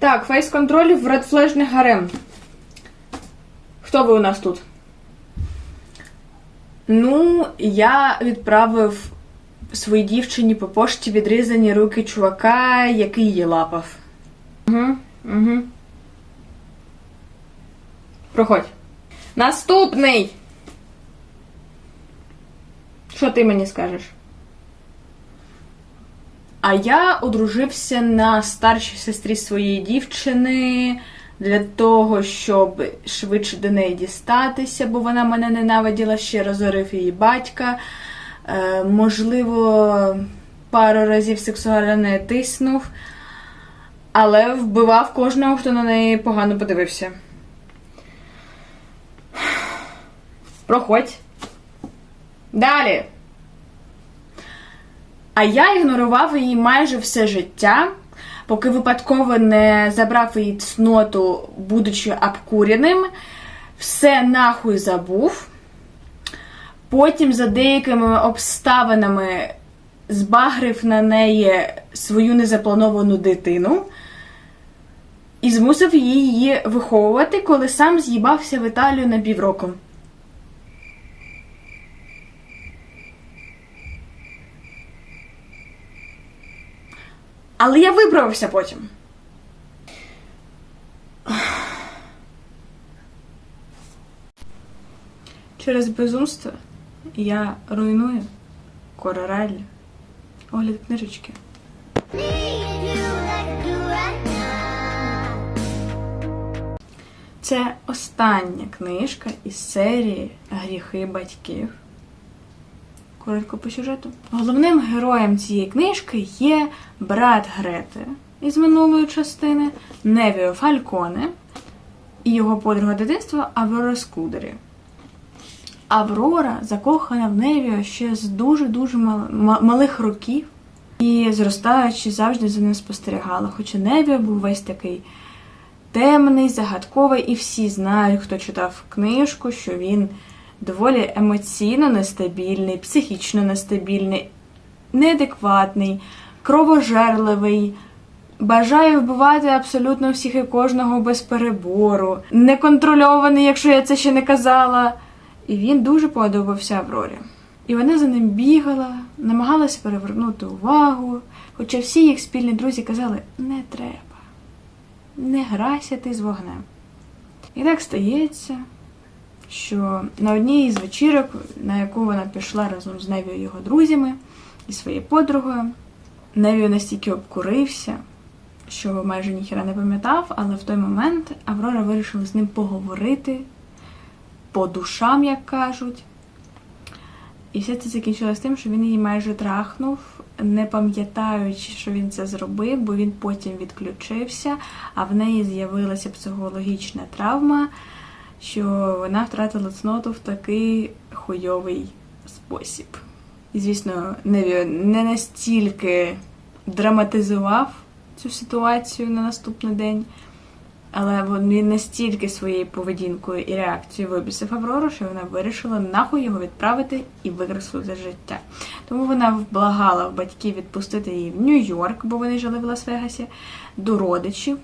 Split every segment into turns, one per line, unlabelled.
Так, фейс-контроль в Red Flash гарем. Хто ви у нас тут? Ну, я відправив своїй дівчині по пошті відрізані руки чувака, який її лапав. Угу, угу. Проходь. Наступний! Що ти мені скажеш? А я одружився на старшій сестрі своєї дівчини для того, щоб швидше до неї дістатися, бо вона мене ненавиділа, ще розорив її батька. Е, можливо, пару разів сексуально не тиснув, але вбивав кожного, хто на неї погано подивився. Проходь. Далі. А я ігнорував її майже все життя, поки випадково не забрав її цноту, будучи обкуреним, все нахуй забув. Потім за деякими обставинами збагрив на неї свою незаплановану дитину і змусив її виховувати, коли сам з'їбався в Італію на півроку. Але я виправився потім. Через безумство я руйную корораль. Огляд книжечки. Це остання книжка із серії Гріхи батьків. Коротко по сюжету. Головним героєм цієї книжки є брат Грети із минулої частини Невіо Фальконе і його подруга дитинства Аврора Скудері. Аврора закохана в Невіо ще з дуже-дуже мал- ма- малих років і зростаючи завжди за ним спостерігала. Хоча Невіо був весь такий темний, загадковий, і всі знають, хто читав книжку, що він доволі емоційно нестабільний, психічно нестабільний, неадекватний, кровожерливий. Бажає вбивати абсолютно всіх і кожного без перебору, неконтрольований, якщо я це ще не казала. І він дуже подобався Аврорі. І вона за ним бігала, намагалася перевернути увагу, хоча всі їх спільні друзі казали: не треба, не грайся ти з вогнем. І так стається, що на одній із вечірок, на яку вона пішла разом з Невією його друзями і своєю подругою, Невіо настільки обкурився, що майже ніхіра не пам'ятав, але в той момент Аврора вирішила з ним поговорити по душам, як кажуть. І все це закінчилось тим, що він її майже трахнув, не пам'ятаючи, що він це зробив, бо він потім відключився, а в неї з'явилася психологічна травма, що вона втратила цноту в такий хуйовий спосіб. І, звісно, Невіо не настільки драматизував цю ситуацію на наступний день. Але він настільки своєю поведінкою і реакцією вибісив Аврору, що вона вирішила нахуй його відправити і викреслити життя. Тому вона вблагала батьків відпустити її в Нью-Йорк, бо вони жили в Лас-Вегасі, до родичів,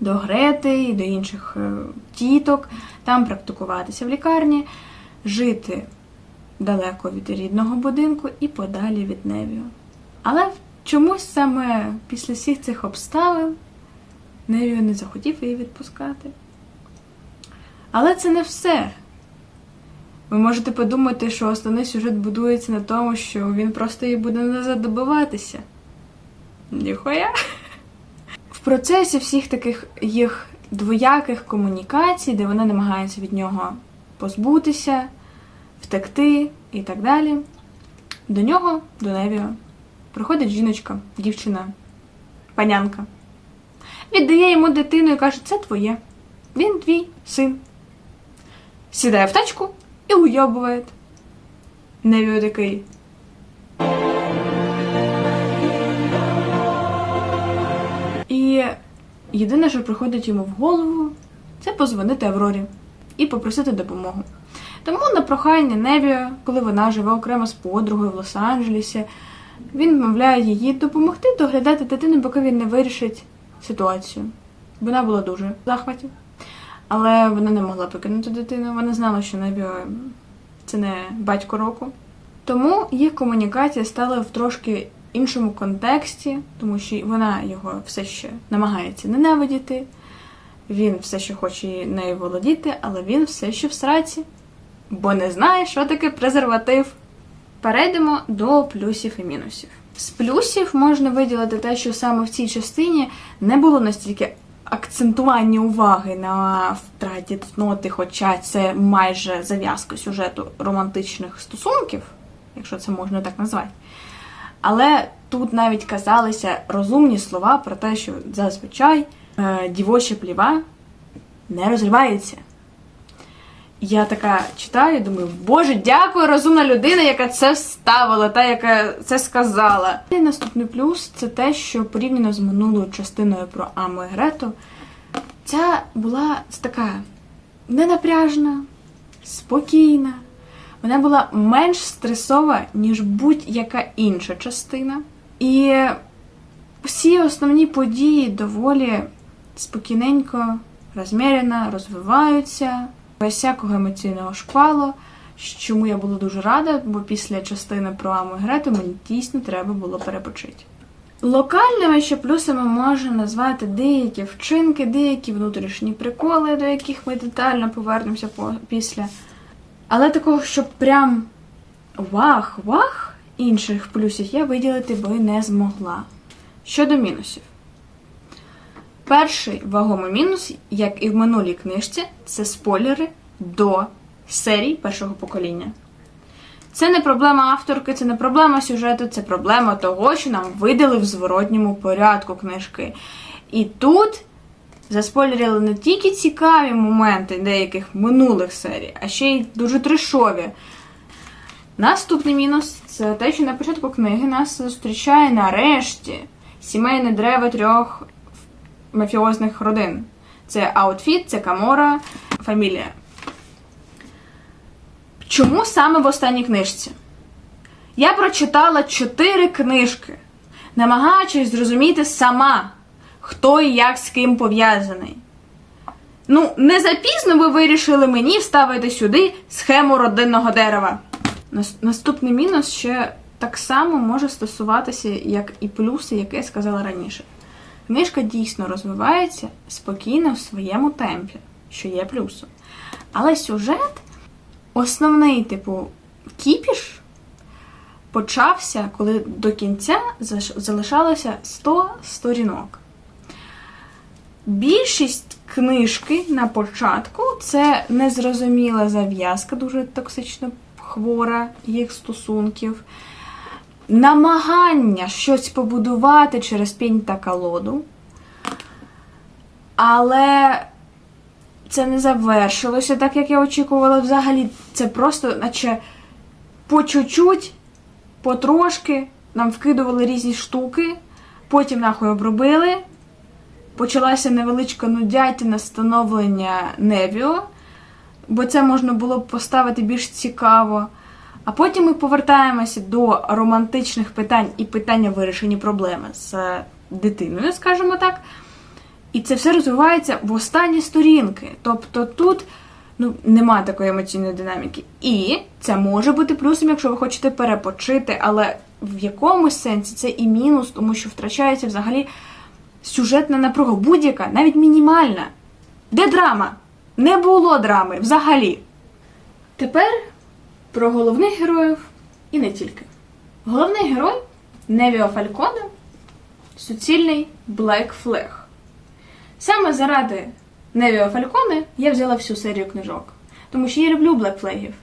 до Грети і до інших е, тіток, там практикуватися в лікарні, жити далеко від рідного будинку і подалі від Невіо. Але чомусь саме після всіх цих обставин. Невіо не захотів її відпускати. Але це не все. Ви можете подумати, що основний сюжет будується на тому, що він просто її буде назад добиватися. Ніхуя. Процесі всіх таких їх двояких комунікацій, де вона намагається від нього позбутися, втекти і так далі, до нього, до Невіо, приходить жіночка, дівчина, панянка віддає йому дитину і каже, це твоє. Він твій син. Сідає в тачку і уйобує. Невіо такий. Єдине, що приходить йому в голову, це позвонити Аврорі і попросити допомогу. Тому на прохання Невіо, коли вона живе окремо з подругою в Лос-Анджелесі, він вмовляє її допомогти доглядати дитину, поки він не вирішить ситуацію. Вона була дуже в захваті. Але вона не могла покинути дитину. Вона знала, що Небіо це не батько року. Тому їх комунікація стала в трошки іншому контексті, тому що вона його все ще намагається ненавидіти. Він все ще хоче нею володіти, але він все ще в сраці, бо не знає, що таке презерватив. Перейдемо до плюсів і мінусів. З плюсів можна виділити те, що саме в цій частині не було настільки акцентування уваги на втраті цноти, хоча це майже зав'язка сюжету романтичних стосунків, якщо це можна так назвати. Але тут навіть казалися розумні слова про те, що зазвичай е, дівоча пліва не розривається. Я така читаю, думаю, боже, дякую, розумна людина, яка це вставила, та яка це сказала. І наступний плюс це те, що порівняно з минулою частиною про Аму і Грету, ця була така ненапряжна, спокійна. Вона була менш стресова, ніж будь-яка інша частина. І всі основні події доволі спокійненько, розмірено розвиваються, без всякого емоційного шквалу, чому я була дуже рада, бо після частини про Аму і Грету мені дійсно треба було перепочити. Локальними ще плюсами можна назвати деякі вчинки, деякі внутрішні приколи, до яких ми детально повернемося після. Але такого, щоб прям вах-вах інших плюсів я виділити би не змогла. Щодо мінусів. Перший вагомий мінус, як і в минулій книжці, це спойлери до серій першого покоління. Це не проблема авторки, це не проблема сюжету, це проблема того, що нам видали в зворотньому порядку книжки. І тут заспойлерили не тільки цікаві моменти деяких минулих серій, а ще й дуже трешові. Наступний мінус це те, що на початку книги нас зустрічає нарешті сімейне древо трьох мафіозних родин. Це Аутфіт, це Камора, фамілія. Чому саме в останній книжці? Я прочитала чотири книжки, намагаючись зрозуміти сама, хто і як з ким пов'язаний. Ну, не запізно ви вирішили мені вставити сюди схему родинного дерева. Наступний мінус ще так само може стосуватися, як і плюси, які я сказала раніше. Книжка дійсно розвивається спокійно в своєму темпі, що є плюсом. Але сюжет, основний, типу, кіпіш, почався, коли до кінця залишалося 100 сторінок. Більшість книжки на початку це незрозуміла зав'язка, дуже токсично хвора їх стосунків, намагання щось побудувати через пінь та колоду. Але це не завершилося так, як я очікувала. Взагалі, це просто, наче по чуть-чуть, потрошки нам вкидували різні штуки, потім нахуй обробили. Почалася невеличка нудятіна становлення Невіо, бо це можна було б поставити більш цікаво. А потім ми повертаємося до романтичних питань і питання вирішення проблеми з дитиною, скажімо так. І це все розвивається в останні сторінки. Тобто тут ну, нема такої емоційної динаміки. І це може бути плюсом, якщо ви хочете перепочити, але в якомусь сенсі це і мінус, тому що втрачається взагалі сюжетна напруга, будь-яка, навіть мінімальна. Де драма? Не було драми взагалі. Тепер про головних героїв і не тільки. Головний герой Невіо Фальконе суцільний Black Flag. Саме заради Невіо Фальконе я взяла всю серію книжок, тому що я люблю Black Флегів.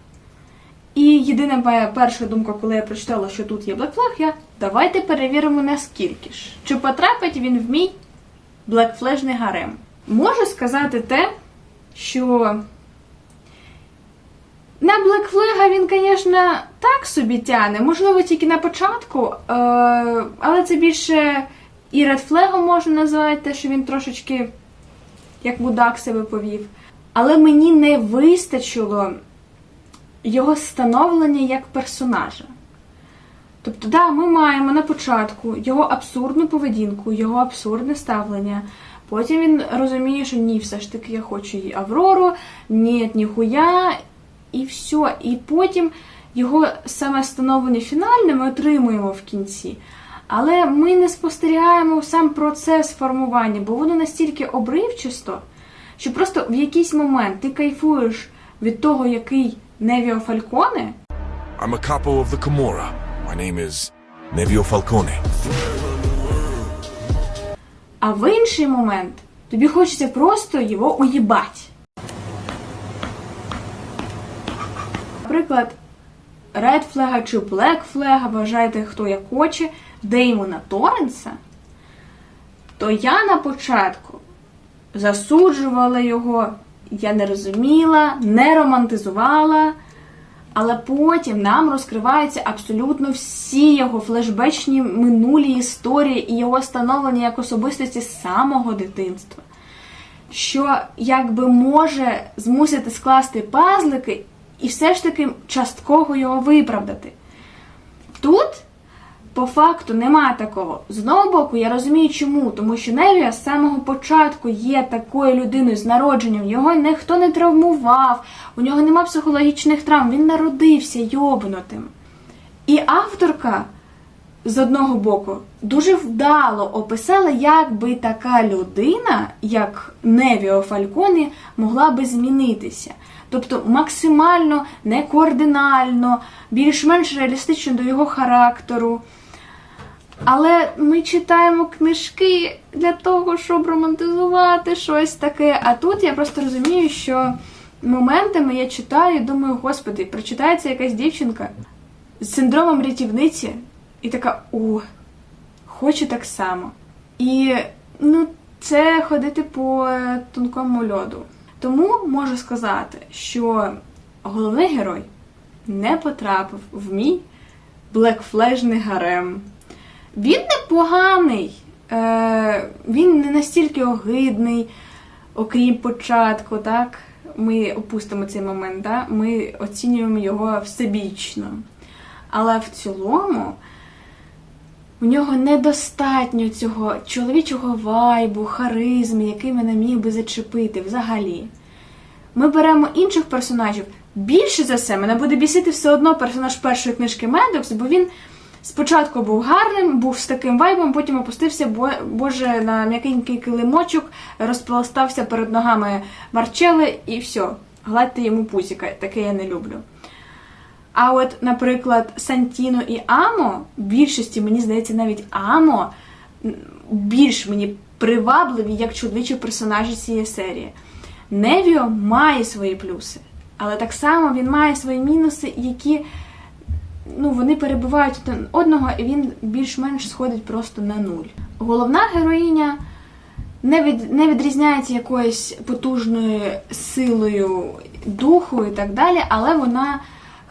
І єдина моя перша думка, коли я прочитала, що тут є Black Flag, я давайте перевіримо наскільки ж. Чи потрапить він в мій блекфлежний гарем? Можу сказати те, що на Блекфлега він, звісно, так собі тяне, можливо, тільки на початку, е- але це більше і редфлегом можна назвати, те, що він трошечки як мудак себе повів. Але мені не вистачило його становлення як персонажа. Тобто, да, ми маємо на початку його абсурдну поведінку, його абсурдне ставлення, Потім він розуміє, що ні, все ж таки я хочу її Аврору, ні, ніхуя, і все. І потім його саме становлення фінальне ми отримуємо в кінці. Але ми не спостерігаємо сам процес формування, бо воно настільки обривчисто, що просто в якийсь момент ти кайфуєш від того, який Невіо Фальконе,
I'm a capo of the Camorra. My name is Nevio Falcone.
а в інший момент тобі хочеться просто його уїбать. Наприклад, Red Flag чи Black Flag, вважайте, хто як хоче, Деймона Торренса, то я на початку засуджувала його, я не розуміла, не романтизувала. Але потім нам розкриваються абсолютно всі його флешбечні минулі історії і його становлення як особистості з самого дитинства. Що якби може змусити скласти пазлики і все ж таки частково його виправдати. Тут по факту нема такого. З одного боку, я розумію, чому, тому що Невія з самого початку є такою людиною з народженням, його ніхто не травмував, у нього нема психологічних травм, він народився йобнутим. І авторка з одного боку дуже вдало описала, як би така людина, як Невіо Фальконі, могла би змінитися. Тобто максимально некоординально, більш-менш реалістично до його характеру. Але ми читаємо книжки для того, щоб романтизувати щось таке. А тут я просто розумію, що моментами я читаю і думаю, господи, прочитається якась дівчинка з синдромом рятівниці, і така о, хочу так само. І ну, це ходити по тонкому льоду. Тому можу сказати, що головний герой не потрапив в мій блекфлежний гарем. Він непоганий, е, він не настільки огидний, окрім початку, так? Ми опустимо цей момент, да? ми оцінюємо його всебічно. Але в цілому у нього недостатньо цього чоловічого вайбу, харизми, який мене міг би зачепити взагалі. Ми беремо інших персонажів. Більше за все, мене буде бісити все одно персонаж першої книжки Медокс, бо він спочатку був гарним, був з таким вайбом, потім опустився, боже, на м'якенький килимочок, розпластався перед ногами Марчели і все. Гладьте йому пузіка, таке я не люблю. А от, наприклад, Сантіно і Амо, в більшості, мені здається, навіть Амо більш мені привабливі як чоловічі персонажі цієї серії. Невіо має свої плюси, але так само він має свої мінуси, які ну, вони перебувають один одного, і він більш-менш сходить просто на нуль. Головна героїня не, від, не відрізняється якоюсь потужною силою духу і так далі, але вона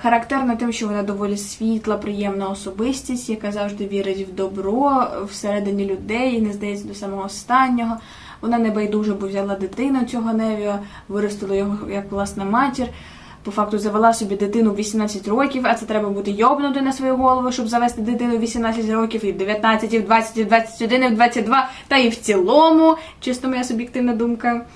характерна тим, що вона доволі світла, приємна особистість, яка завжди вірить в добро всередині людей, і не здається до самого останнього. Вона не байдуже, бо взяла дитину цього Невіо, виростила його як власна матір. По факту завела собі дитину 18 років, а це треба бути йобнути на свою голову, щоб завести дитину 18 років, і в 19, і в 20, і в 21, і в 22, та і в цілому, чисто моя суб'єктивна думка.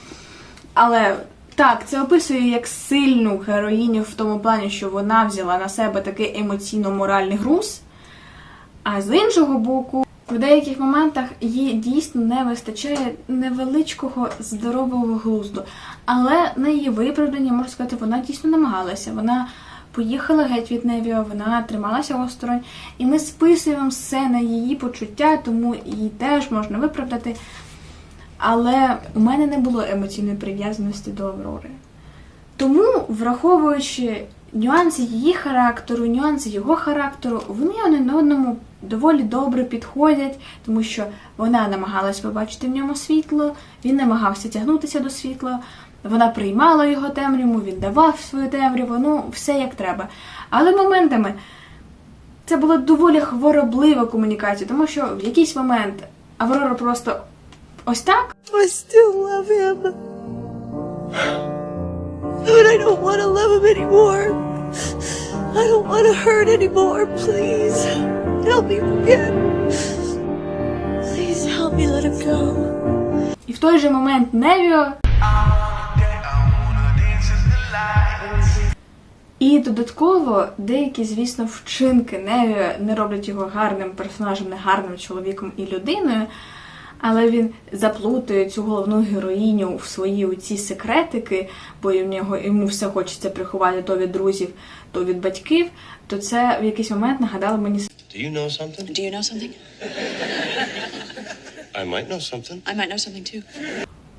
Але так, це описує як сильну героїню в тому плані, що вона взяла на себе такий емоційно-моральний груз. А з іншого боку, в деяких моментах їй дійсно не вистачає невеличкого здорового глузду. Але на її виправдання, можна сказати, вона дійсно намагалася. Вона поїхала геть від Невіо, вона трималася осторонь, і ми списуємо все на її почуття, тому її теж можна виправдати. Але у мене не було емоційної прив'язаності до Аврори. Тому, враховуючи нюанси її характеру, нюанси його характеру, вони один одному доволі добре підходять, тому що вона намагалась побачити в ньому світло, він намагався тягнутися до світла, вона приймала його темряву, він давав свою темряву, ну все як треба. Але моментами це була доволі хвороблива комунікація, тому що в якийсь момент Аврора просто ось так
I. But I don't want to love him anymore. I don't want to hurt anymore. Please help me forget. Please help me let him go.
І в той же момент Невіо. І додатково деякі, звісно, вчинки Невіо не роблять його гарним персонажем, не гарним чоловіком і людиною. Але він заплутує цю головну героїню в свої оці секретики, бо в нього йому все хочеться приховати то від друзів, то від батьків. То це в якийсь момент нагадало мені
Do you know something?
Do you know something?
I might know something.
I might know something too.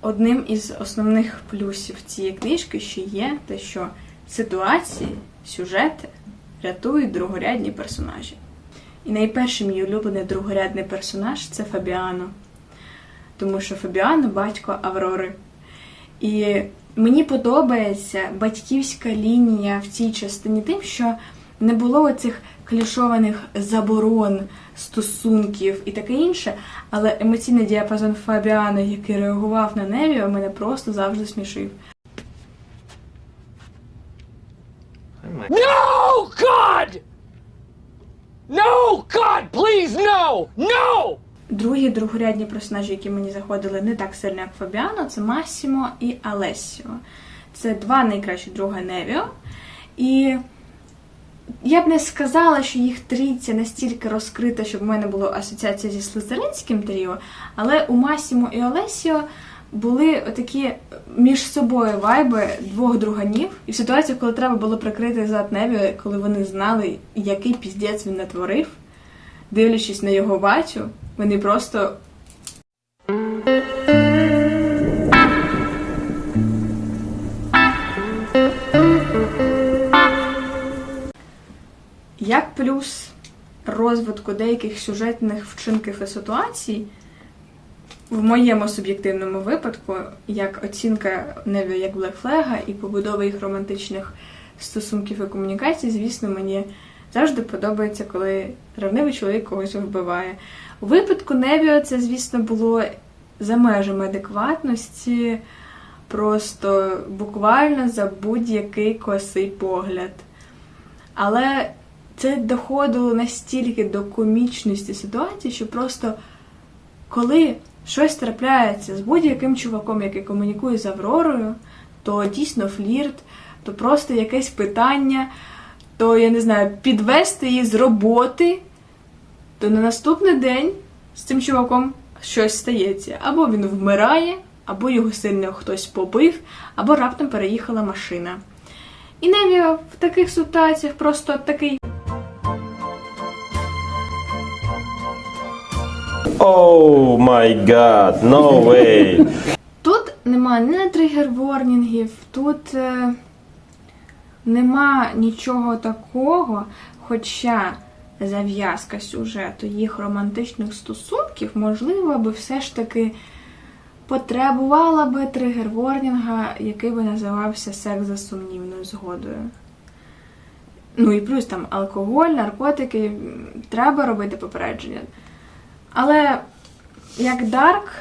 Одним із основних плюсів цієї книжки ще є те, що ситуації, сюжети рятують другорядні персонажі. І найперший мій улюблений другорядний персонаж це Фабіано. Тому що Фабіано батько Аврори. І мені подобається батьківська лінія в цій частині тим, що не було оцих клішованих заборон, стосунків і таке інше, але емоційний діапазон Фабіано, який реагував на Невіо, мене просто завжди смішив.
No, God! No, God, please, no! No!
Другі другорядні персонажі, які мені заходили не так сильно, як Фабіано, це Масімо і Алесіо. Це два найкращі друга Невіо. І я б не сказала, що їх трійця настільки розкрита, щоб в мене була асоціація зі Слизеринським тріо, але у Масімо і Олесіо були такі між собою вайби двох друганів. І в ситуації, коли треба було прикрити зад Невіо, коли вони знали, який піздець він натворив, дивлячись на його батю, вони просто Як плюс розвитку деяких сюжетних вчинків і ситуацій, в моєму суб'єктивному випадку, як оцінка Неві як Блекфлега і побудова їх романтичних стосунків і комунікацій, звісно, мені завжди подобається, коли ревнивий чоловік когось вбиває. У випадку Невіо це, звісно, було за межами адекватності, просто буквально за будь-який косий погляд. Але це доходило настільки до комічності ситуації, що просто коли щось трапляється з будь-яким чуваком, який комунікує з Авророю, то дійсно флірт, то просто якесь питання, то я не знаю, підвести її з роботи, то на наступний день з цим чуваком щось стається. Або він вмирає, або його сильно хтось побив, або раптом переїхала машина. І Невіо в таких ситуаціях просто такий.
Oh my god, no way.
Тут нема ні тригер-ворнінгів, тут е, нема нічого такого, хоча зав'язка сюжету їх романтичних стосунків, можливо, би все ж таки потребувала би тригер-ворнінга, який би називався секс за сумнівною згодою. Ну і плюс там алкоголь, наркотики, треба робити попередження. Але як Дарк,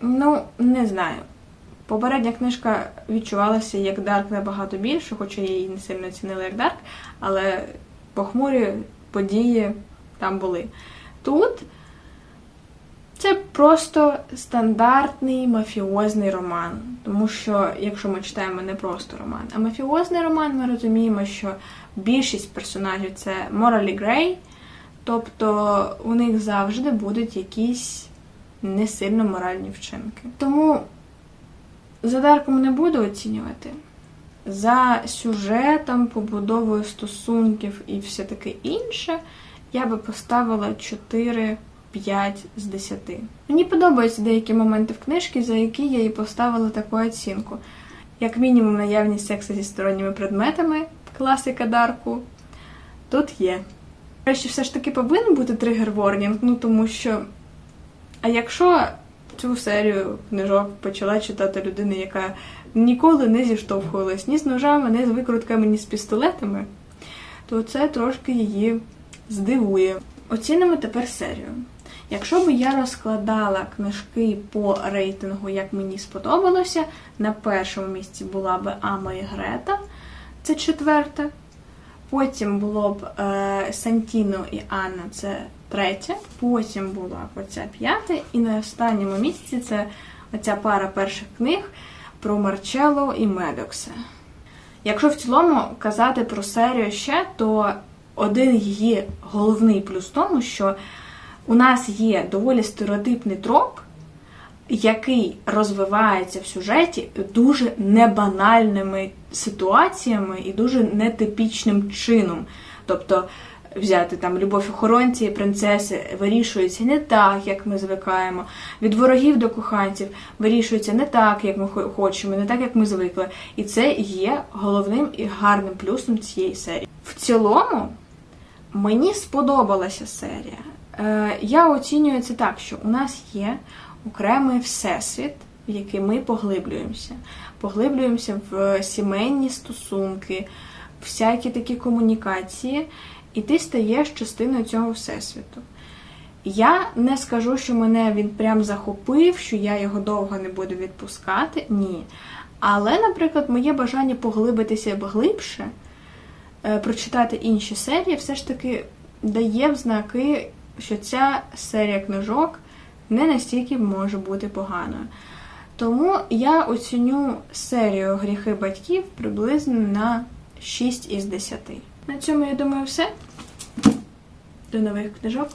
ну, не знаю. Попередня книжка відчувалася як Дарк набагато більше, хоча я її не сильно цінила як Дарк, але похмурі події там були. Тут це просто стандартний мафіозний роман. Тому що, якщо ми читаємо не просто роман, а мафіозний роман, ми розуміємо, що більшість персонажів це Моралі Грей, тобто у них завжди будуть якісь не сильно моральні вчинки. Тому за Дарком не буду оцінювати. За сюжетом, побудовою стосунків і все таке інше, я би поставила 4 5 з 10. Мені подобаються деякі моменти в книжці, за які я їй поставила таку оцінку. Як мінімум, наявність сексу зі сторонніми предметами, класика Дарку, тут є. Речі, все ж таки повинен бути тригер-ворнінг, ну тому що. А якщо цю серію книжок почала читати людина, яка ніколи не зіштовхувалась ні з ножами, ні з викрутками, ні з пістолетами, то це трошки її здивує. Оцінимо тепер серію. Якщо б я розкладала книжки по рейтингу, як мені сподобалося, на першому місці була б Ама і Грета, це четверта. Потім було б е, Сантіно і Анна, це третя, потім була оця п'ята, і на останньому місці це оця пара перших книг про Марчелло і Медокса. Якщо в цілому казати про серію ще, то один її головний плюс в тому, що у нас є доволі стереотипний троп, який розвивається в сюжеті дуже небанальними ситуаціями і дуже нетипічним чином. Тобто взяти там любов охоронці принцеси вирішується не так, як ми звикаємо. Від ворогів до коханців вирішується не так, як ми хочемо, не так, як ми звикли. І це є головним і гарним плюсом цієї серії. В цілому, мені сподобалася серія. Е, я оцінюю це так, що у нас є окремий всесвіт, в який ми поглиблюємося. Поглиблюємося в сімейні стосунки, всякі такі комунікації, і ти стаєш частиною цього всесвіту. Я не скажу, що мене він прям захопив, що я його довго не буду відпускати. Ні. Але, наприклад, моє бажання поглибитися глибше, е, прочитати інші серії, все ж таки дає в знаки, що ця серія книжок не настільки може бути поганою. Тому я оціню серію гріхи батьків приблизно на 6 із 10. На цьому, я думаю, все. До нових книжок.